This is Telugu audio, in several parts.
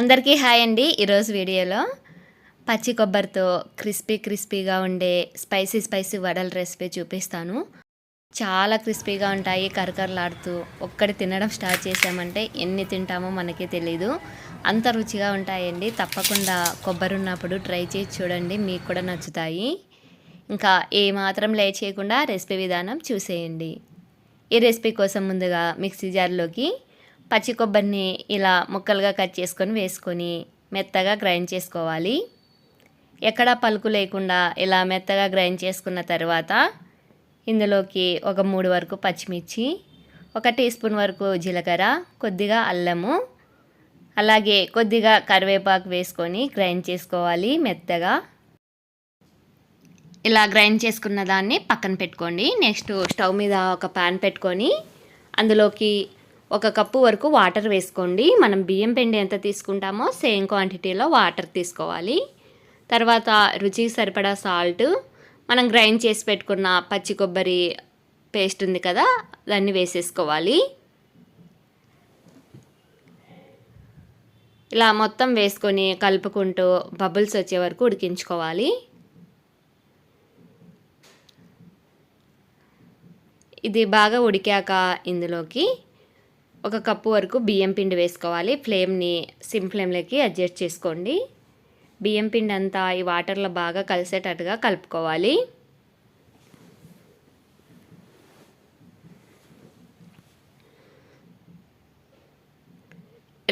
అందరికీ హాయ్ అండి. ఈరోజు వీడియోలో పచ్చి కొబ్బరితో క్రిస్పీ క్రిస్పీగా ఉండే స్పైసీ స్పైసీ వడల రెసిపీ చూపిస్తాను. చాలా క్రిస్పీగా ఉంటాయి కరకరలాడుతూ. ఒక్కటి తినడం స్టార్ట్ చేసామంటే ఎన్ని తింటామో మనకి తెలీదు. అంత రుచిగా ఉంటాయండి. తప్పకుండా కొబ్బరి ఉన్నప్పుడు ట్రై చేసి చూడండి మీకు కూడా నచ్చుతాయి. ఇంకా ఏమాత్రం లే చేయకుండా రెసిపీ విధానం చూసేయండి. ఈ రెసిపీ కోసం ముందుగా మిక్సీ జార్లోకి పచ్చి కొబ్బరిని ఇలా ముక్కలుగా కట్ చేసుకొని వేసుకొని మెత్తగా గ్రైండ్ చేసుకోవాలి. ఎక్కడా పలుకు లేకుండా ఇలా మెత్తగా గ్రైండ్ చేసుకున్న తర్వాత ఇందులోకి ఒక మూడు వరకు పచ్చిమిర్చి ఒక టీ స్పూన్ వరకు జీలకర్ర కొద్దిగా అల్లము అలాగే కొద్దిగా కరివేపాకు వేసుకొని గ్రైండ్ చేసుకోవాలి మెత్తగా. ఇలా గ్రైండ్ చేసుకున్న దాన్ని పక్కన పెట్టుకోండి. నెక్స్ట్ స్టవ్ మీద ఒక ప్యాన్ పెట్టుకొని అందులోకి ఒక కప్పు వరకు వాటర్ వేసుకోండి. మనం బియ్యం పిండి ఎంత తీసుకుంటామో సేమ్ క్వాంటిటీలో వాటర్ తీసుకోవాలి. తర్వాత రుచికి సరిపడా సాల్ట్. మనం గ్రైండ్ చేసి పెట్టుకున్న పచ్చి కొబ్బరి పేస్ట్ ఉంది కదా దాన్ని వేసేసుకోవాలి. ఇలా మొత్తం వేసుకొని కలుపుకుంటూ బబుల్స్ వచ్చే వరకు ఉడికించుకోవాలి. ఇది బాగా ఉడికాక ఇందులోకి ఒక కప్పు వరకు బియ్యం పిండి వేసుకోవాలి. ఫ్లేమ్ని సిమ్ ఫ్లేమ్లోకి అడ్జస్ట్ చేసుకోండి. బియ్యం పిండి అంతా ఈ వాటర్లో బాగా కలిసేటట్టుగా కలుపుకోవాలి.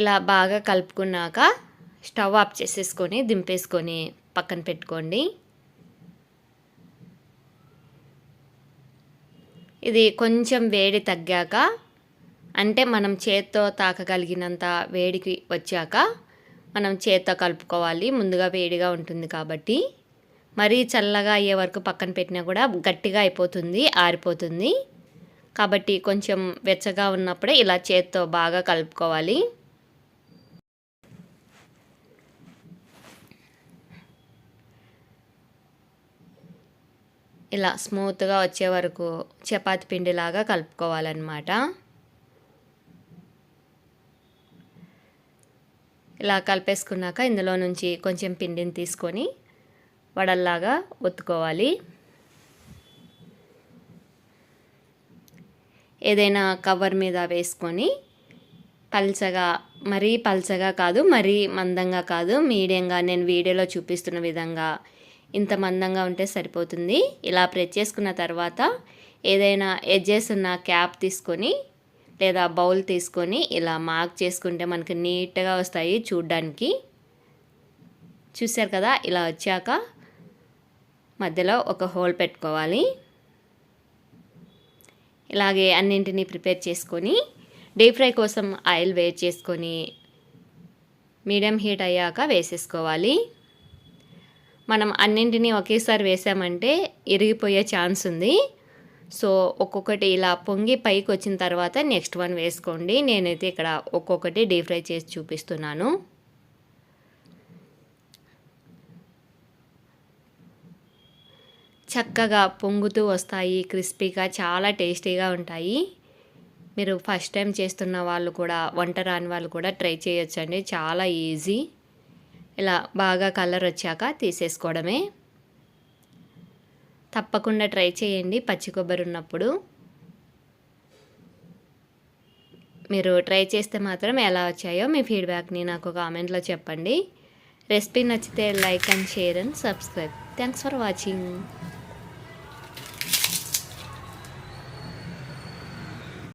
ఇలా బాగా కలుపుకున్నాక స్టవ్ ఆఫ్ చేసేసుకొని దింపేసుకొని పక్కన పెట్టుకోండి. ఇది కొంచెం వేడి తగ్గాక అంటే మనం చేత్తో తాకగలిగినంత వేడికి వచ్చాక మనం చేత్తో కలుపుకోవాలి. ముందుగా వేడిగా ఉంటుంది కాబట్టి. మరీ చల్లగా అయ్యే వరకు పక్కన పెట్టినా కూడా గట్టిగా అయిపోతుంది ఆరిపోతుంది. కాబట్టి కొంచెం వెచ్చగా ఉన్నప్పుడే ఇలా చేత్తో బాగా కలుపుకోవాలి. ఇలా స్మూత్గా వచ్చే వరకు చపాతి పిండిలాగా కలుపుకోవాలన్నమాట. ఇలా కలిపేసుకున్నాక ఇందులో నుంచి కొంచెం పిండిని తీసుకొని వడల్లాగా ఒత్తుకోవాలి. ఏదైనా కవర్ మీద వేసుకొని పల్చగా మరీ పల్చగా కాదు మరీ మందంగా కాదు మీడియంగా నేను వీడియోలో చూపిస్తున్న విధంగా ఇంత మందంగా ఉంటే సరిపోతుంది. ఇలా ప్రెస్ చేసుకున్న తర్వాత ఏదైనా ఎడ్జెస్ ఉన్న క్యాప్ తీసుకొని లేదా బౌల్ తీసుకొని ఇలా మార్క్ చేసుకుంటే మనకి నీట్గా వస్తాయి చూడ్డానికి. చూసారు కదా ఇలా వచ్చాక మధ్యలో ఒక హోల్ పెట్టుకోవాలి. ఇలాగే అన్నింటినీ ప్రిపేర్ చేసుకొని డీప్ ఫ్రై కోసం ఆయిల్ వేర్ చేసుకొని మీడియం హీట్ అయ్యాక వేసేసుకోవాలి. మనం అన్నింటినీ ఒకేసారి వేసామంటే ఇరిగిపోయే ఛాన్స్ ఉంది. సో ఒక్కొక్కటి ఇలా పొంగి పైకి వచ్చిన తర్వాత నెక్స్ట్ వన్ వేసుకోండి. నేనైతే ఇక్కడ ఒక్కొక్కటి డీప్ ఫ్రై చేసి చూపిస్తున్నాను. చక్కగా పొంగుతూ వస్తాయి క్రిస్పీగా చాలా టేస్టీగా ఉంటాయి. మీరు ఫస్ట్ టైం చేస్తున్న వాళ్ళు కూడా వంట రాని వాళ్ళు కూడా ట్రై చేయొచ్చండి. చాలా ఈజీ. ఇలా బాగా కలర్ వచ్చాక తీసేసుకోవడమే. తప్పకుండా ట్రై చేయండి. పచ్చి కొబ్బరి ఉన్నప్పుడు. మీరు ట్రై చేస్తే మాత్రం ఎలా వచ్చాయో మీ ఫీడ్బ్యాక్ని నాకు కామెంట్లో చెప్పండి. రెసిపీ నచ్చితే like and share and subscribe. Thanks for watching.